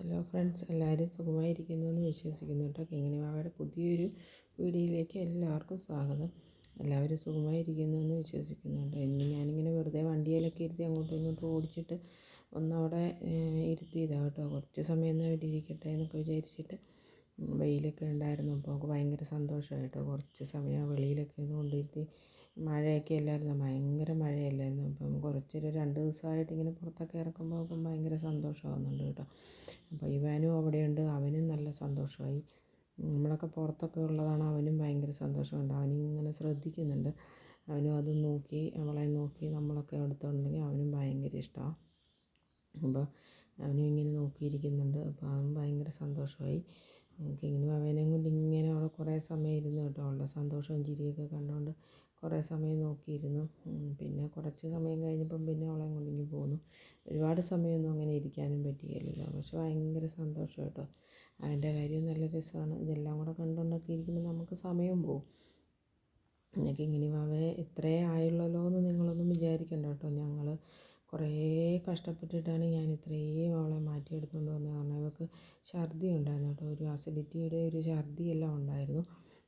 Hello friends എല്ലാവരും സുഖമായിരിക്കുന്നു എന്ന് വിശ്വസിക്കുന്നു കേട്ടോ. കിങ്ങിണി വാവയുടെ പുതിയൊരു വീഡിയോയിലേക്ക് എല്ലാവർക്കും സ്വാഗതം. എല്ലാവരും സുഖമായിരിക്കുന്നു എന്ന് വിശ്വസിക്കുന്നു കേട്ടോ. ഇന്ന് ഞാനിങ്ങനെ വെറുതെ വണ്ടിയിലൊക്കെ ഇരുത്തി അങ്ങോട്ടും ഇങ്ങോട്ടും ഓടിച്ചിട്ട് ഒന്നവിടെ ഇരുത്തിയതാണ് കേട്ടോ. കുറച്ച് സമയം എന്നാൽ അവിടെ ഇരിക്കട്ടെ എന്നൊക്കെ വിചാരിച്ചിട്ട് വെയിലൊക്കെ ഉണ്ടായിരുന്നു. അപ്പോൾ നമുക്ക് ഭയങ്കര സന്തോഷമായി കേട്ടോ. കുറച്ച് സമയം വെളിയിലൊക്കെ ഒന്ന് കൊണ്ടിരുത്തി മഴയൊക്കെ അല്ലായിരുന്നു. ഭയങ്കര മഴയല്ലായിരുന്നു. അപ്പം കുറച്ചൊരു രണ്ട് ദിവസമായിട്ട് ഇങ്ങനെ പുറത്തൊക്കെ ഇറക്കുമ്പോൾ ഭയങ്കര സന്തോഷമാകുന്നുണ്ട് കേട്ടോ. അപ്പോൾ ഇവാനും അവിടെയുണ്ട്. അവനും നല്ല സന്തോഷമായി. നമ്മളൊക്കെ പുറത്തൊക്കെ ഉള്ളതാണ്. അവനും ഭയങ്കര സന്തോഷമുണ്ട്. അവനിങ്ങനെ ശ്രദ്ധിക്കുന്നുണ്ട്. അവനും അത് നോക്കി അവളെ നോക്കി നമ്മളൊക്കെ എടുത്തുണ്ടെങ്കിൽ അവനും ഭയങ്കര ഇഷ്ടമാണ്. അപ്പോൾ അവനും ഇങ്ങനെ നോക്കിയിരിക്കുന്നുണ്ട്. അപ്പോൾ അവൻ ഭയങ്കര സന്തോഷമായി. കിങ്ങിനും അവനെയും കൊണ്ട് ഇങ്ങനെ അവൾ കുറേ സമയം ഇരുന്ന് കേട്ടോ. അവളുടെ സന്തോഷവും ചിരിയൊക്കെ കണ്ടുകൊണ്ട് കുറേ സമയം നോക്കിയിരുന്നു. പിന്നെ കുറച്ച് സമയം കഴിഞ്ഞപ്പം പിന്നെ അവളെയും കൊണ്ട് പോന്നു. ഒരുപാട് സമയമൊന്നും അങ്ങനെ ഇരിക്കാനും പറ്റിയില്ലല്ലോ. പക്ഷെ ഭയങ്കര സന്തോഷം കേട്ടോ. അതിന്റെ കാര്യം നല്ല രസമാണ്. ഇതെല്ലാം കൂടെ കണ്ടുകൊണ്ടൊക്കെ ഇരിക്കുമ്പോൾ നമുക്ക് സമയം പോകും എനിക്ക് ഇങ്ങനെ അവയെ ഇത്രേ ആയുള്ളല്ലോ എന്ന് നിങ്ങളൊന്നും വിചാരിക്കണ്ട കേട്ടോ. ഞങ്ങൾ കുറേ കഷ്ടപ്പെട്ടിട്ടാണ് ഞാൻ ഇത്രയും അവളെ മാറ്റിയെടുത്തുകൊണ്ട് വന്നത് കാരണം അവൾക്ക് ഛർദി ഉണ്ടായിരുന്നു കേട്ടോ. ഒരു അസിഡിറ്റിയുടെ ഒരു ഛർദിയെല്ലാം ഉണ്ടായിരുന്നു.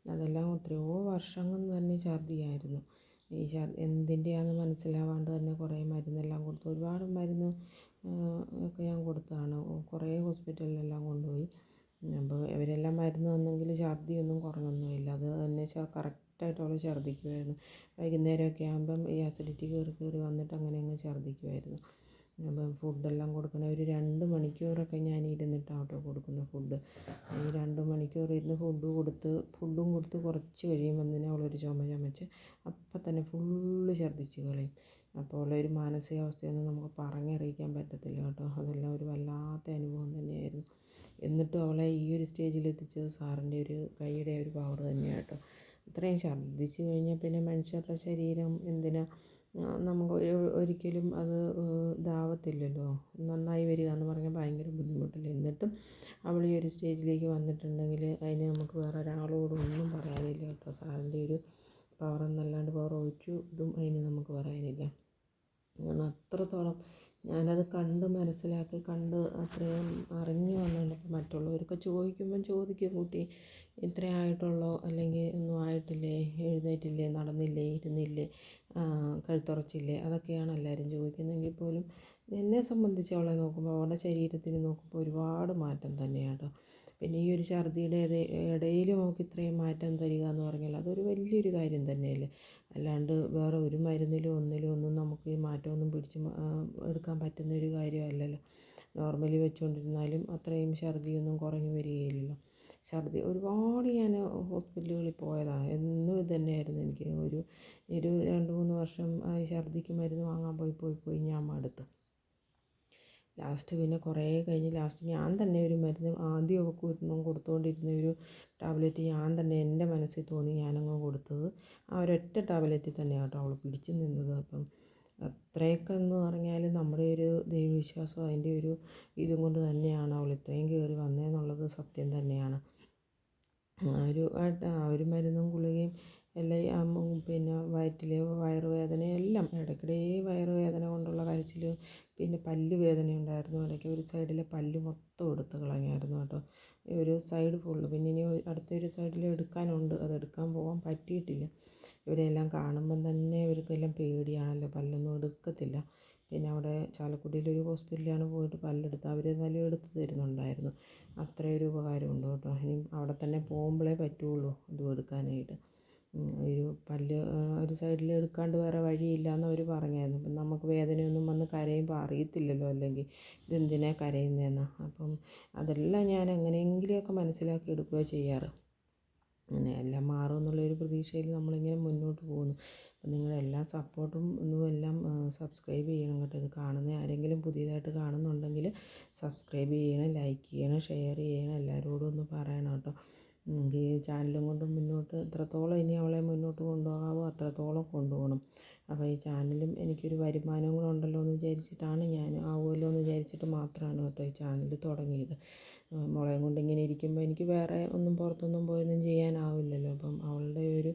അതെല്ലാം എത്രയോ വർഷങ്ങൾ തന്നെ ഛർദിയായിരുന്നു ഈ എന്തിന്റെയാണെന്ന് മനസ്സിലാവാണ്ട് തന്നെ കുറേ മരുന്നെല്ലാം കൊടുത്തു. ഒരുപാട് മരുന്ന് ഒക്കെ ഞാൻ കൊടുത്തതാണ് കുറേ ഹോസ്പിറ്റലിലെല്ലാം കൊണ്ടുപോയി. അപ്പോൾ ഇവരെല്ലാം മരുന്ന് തന്നെങ്കിൽ ഛർദിയൊന്നും കുറഞ്ഞൊന്നുമില്ല. അത് തന്നെ കറക്റ്റായിട്ട് അവൾ ഛർദ്ദിക്കുമായിരുന്നു വൈകുന്നേരമൊക്കെ ആകുമ്പം ഈ അസിഡിറ്റി കയറി കയറി വന്നിട്ട് അങ്ങനെ അങ്ങ് ഛർദ്ദിക്കുമായിരുന്നു അപ്പം ഫുഡെല്ലാം കൊടുക്കണ. ഒരു രണ്ട് മണിക്കൂറൊക്കെ ഞാൻ ഇരുന്നിട്ടാണ് കേട്ടോ കൊടുക്കുന്നത് ഫുഡ്. ഈ രണ്ട് മണിക്കൂർ ഇരുന്ന് ഫുഡ് കൊടുത്ത് ഫുഡും കൊടുത്ത് കുറച്ച് കഴിയുമ്പം തന്നെ അവളൊരു ചുമ ചുമച്ച് അപ്പം തന്നെ ഫുള്ള് ഛർദ്ദിച്ച് കളയും. അപ്പോൾ ഉള്ളൊരു മാനസികാവസ്ഥയൊന്നും നമുക്ക് പറഞ്ഞറിയിക്കാൻ പറ്റത്തില്ല കേട്ടോ. അതെല്ലാം ഒരു വല്ലാത്ത അനുഭവം തന്നെയായിരുന്നു. എന്നിട്ടും അവളെ ഈ ഒരു സ്റ്റേജിൽ എത്തിച്ചത് സാറിന്റെ ഒരു കൈയുടെ ഒരു പവർ തന്നെയാണ് കേട്ടോ. ഇത്രയും ഛർദ്ദിച്ച് കഴിഞ്ഞാൽ പിന്നെ മനുഷ്യരുടെ ശരീരം എന്തിനാ നമുക്ക് ഒരു ഒരിക്കലും അത് ഇതാവത്തില്ലല്ലോ. നന്നായി വരിക എന്ന് പറഞ്ഞാൽ ഭയങ്കര ബുദ്ധിമുട്ടല്ലേ. എന്നിട്ടും അവൾ ഈ ഒരു സ്റ്റേജിലേക്ക് വന്നിട്ടുണ്ടെങ്കിൽ അതിന് നമുക്ക് വേറെ ഒരാളോടും ഒന്നും പറയാനില്ല കേട്ടോ. സാറിന്റെ ഒരു പവർ എന്നല്ലാണ്ട് വേറെ ഒരു ഇതും അതിന് നമുക്ക് പറയാനില്ല. ഞാൻ അത്രത്തോളം ഞാനത് കണ്ട് മനസ്സിലാക്കി കണ്ട് അത്രയും അറിഞ്ഞു വന്നുകൊണ്ട് മറ്റുള്ളവരൊക്കെ ചോദിക്കുമ്പം ചോദിക്കും കുട്ടി ഇത്രേ ആയിട്ടുള്ളോ? അല്ലെങ്കിൽ ഒന്നും ആയിട്ടില്ലേ? എഴുന്നേറ്റില്ലേ? നടന്നില്ലേ? ഇരുന്നില്ലേ? കഴുത്തുറച്ചില്ലേ അതൊക്കെയാണ് എല്ലാവരും ചോദിക്കുന്നതെങ്കിൽ പോലും എന്നെ സംബന്ധിച്ച് അവളെ നോക്കുമ്പോൾ അവളുടെ ശരീരത്തിന് നോക്കുമ്പോൾ ഒരുപാട് മാറ്റം തന്നെയാണ് പിന്നെ ഈ ഒരു ഛർദിയുടെ ഇടയിലും നമുക്ക് ഇത്രയും മാറ്റം തരിക എന്ന് പറഞ്ഞാൽ അതൊരു വലിയൊരു കാര്യം തന്നെയല്ലേ? അല്ലാണ്ട് വേറെ ഒരു മരുന്നിലും ഒന്നിലും ഒന്നും നമുക്ക് ഈ മാറ്റമൊന്നും പിടിച്ച് എടുക്കാൻ പറ്റുന്ന ഒരു കാര്യമല്ലല്ലോ. നോർമലി വെച്ചുകൊണ്ടിരുന്നാലും അത്രയും ഛർദിയൊന്നും കുറഞ്ഞു വരികയില്ലല്ലോ. ഛർദി ഒരുപാട് ഞാൻ ഹോസ്പിറ്റലുകളിൽ പോയതാണ്. എന്നും ഇത് തന്നെയായിരുന്നു എനിക്ക് ഒരു ഒരു രണ്ട് മൂന്ന് വർഷം ഛർദിക്ക് മരുന്ന് വാങ്ങാൻ പോയി പോയി പോയി ഞാൻ മടുത്തു. ലാസ്റ്റ് പിന്നെ കുറേ കഴിഞ്ഞ് ലാസ്റ്റ് ഞാൻ തന്നെ ഒരു മരുന്ന് ആദ്യം അവൾക്ക് ഒരെണ്ണം കൊടുത്തുകൊണ്ടിരുന്ന ഒരു ടാബ്ലറ്റ് ഞാൻ തന്നെ എന്റെ മനസ്സിൽ തോന്നി ഞാനങ്ങ് കൊടുത്തത്. ആ ഒരൊറ്റ ടാബ്ലറ്റിൽ തന്നെയാണ് കേട്ടോ അവൾ പിടിച്ചു നിന്നത്. അപ്പം അത്രയൊക്കെ എന്ന് പറഞ്ഞാൽ നമ്മുടെ ഒരു ദൈവവിശ്വാസം അതിന്റെ ഒരു ഇതും കൊണ്ട് തന്നെയാണ് അവൾ ഇത്രയും കയറി വന്നതെന്നുള്ളത് സത്യം തന്നെയാണ്. ഒരു ഒരു മരുന്നും ഗുളികയും എല്ലാം പിന്നെ വയറ്റിൽ വയറുവേദന എല്ലാം ഇടയ്ക്കിടെ വയറുവേദന കൊണ്ടുള്ള കരച്ചിൽ പിന്നെ പല്ല് വേദന ഉണ്ടായിരുന്നു ഇടയ്ക്ക് ഒരു സൈഡിലെ പല്ല് മൊത്തം എടുത്ത് കളഞ്ഞായിരുന്നു കേട്ടോ. ഒരു സൈഡ് ഫുള്ള്. പിന്നെ ഇനി അടുത്തൊരു സൈഡിൽ എടുക്കാനുണ്ട്. അത് എടുക്കാൻ പോകാൻ പറ്റിയിട്ടില്ല. ഇവരെല്ലാം കാണുമ്പം തന്നെ ഇവർക്കെല്ലാം പേടിയാണല്ലോ. പല്ലൊന്നും എടുക്കത്തില്ല. പിന്നെ അവിടെ ചാലക്കുടിയിലൊരു ഹോസ്പിറ്റലിലാണ് പോയിട്ട് പല്ലെടുത്ത് അവർ നല്ല എടുത്ത് തരുന്നുണ്ടായിരുന്നു. അത്രയൊരു ഉപകാരമുണ്ട് കേട്ടോ. ഇനി അവിടെ തന്നെ പോകുമ്പോഴേ പറ്റുള്ളൂ ഇതും എടുക്കാനായിട്ട്. ഒരു പല്ല് ഒരു സൈഡിൽ എടുക്കാണ്ട് വേറെ വഴിയില്ല എന്ന് അവർ പറഞ്ഞായിരുന്നു. അപ്പം നമുക്ക് വേദനയൊന്നും വന്ന് കരയുമ്പോൾ അറിയത്തില്ലല്ലോ അല്ലെങ്കിൽ ഇതെന്തിനാണ് കരയുന്നതെന്ന് അപ്പം അതെല്ലാം ഞാൻ എങ്ങനെയെങ്കിലുമൊക്കെ മനസ്സിലാക്കി എടുക്കുകയാണ് ചെയ്യാറ്. അങ്ങനെ എല്ലാം മാറും എന്നുള്ളൊരു പ്രതീക്ഷയിൽ നമ്മളിങ്ങനെ മുന്നോട്ട് പോകുന്നു. അപ്പം നിങ്ങളെല്ലാ സപ്പോർട്ടും എല്ലാം സബ്സ്ക്രൈബ് ചെയ്യണം കേട്ടോ. ഇത് കാണുന്ന ആരെങ്കിലും പുതിയതായിട്ട് കാണുന്നുണ്ടെങ്കിൽ സബ്സ്ക്രൈബ് ചെയ്യണം ലൈക്ക് ചെയ്യണം ഷെയർ ചെയ്യണം എല്ലാവരോടും ഒന്ന് പറയണം കേട്ടോ. ഈ ചാനലും കൊണ്ട് മുന്നോട്ട് എത്രത്തോളം ഇനി അവളെ മുന്നോട്ട് കൊണ്ടുപോകാമോ അത്രത്തോളം കൊണ്ടുപോകണം. അപ്പോൾ ഈ ചാനലും എനിക്കൊരു വരുമാനവും കൂടെ ഉണ്ടല്ലോ എന്ന് വിചാരിച്ചിട്ടാണ് ഞാൻ ആവുമല്ലോ എന്ന് വിചാരിച്ചിട്ട് മാത്രമാണ് കേട്ടോ ഈ ചാനൽ തുടങ്ങിയത്. മോളെയും കൊണ്ട് ഇങ്ങനെ ഇരിക്കുമ്പോൾ എനിക്ക് വേറെ ഒന്നും പുറത്തൊന്നും പോയൊന്നും ചെയ്യാനാവില്ലല്ലോ. അപ്പം അവളുടെ ഒരു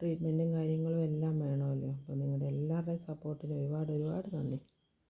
ട്രീറ്റ്മെന്റും കാര്യങ്ങളും എല്ലാം വേണമല്ലോ. അപ്പം നിങ്ങളുടെ എല്ലാവരുടെയും സപ്പോർട്ടിന് ഒരുപാട് ഒരുപാട് നന്ദി.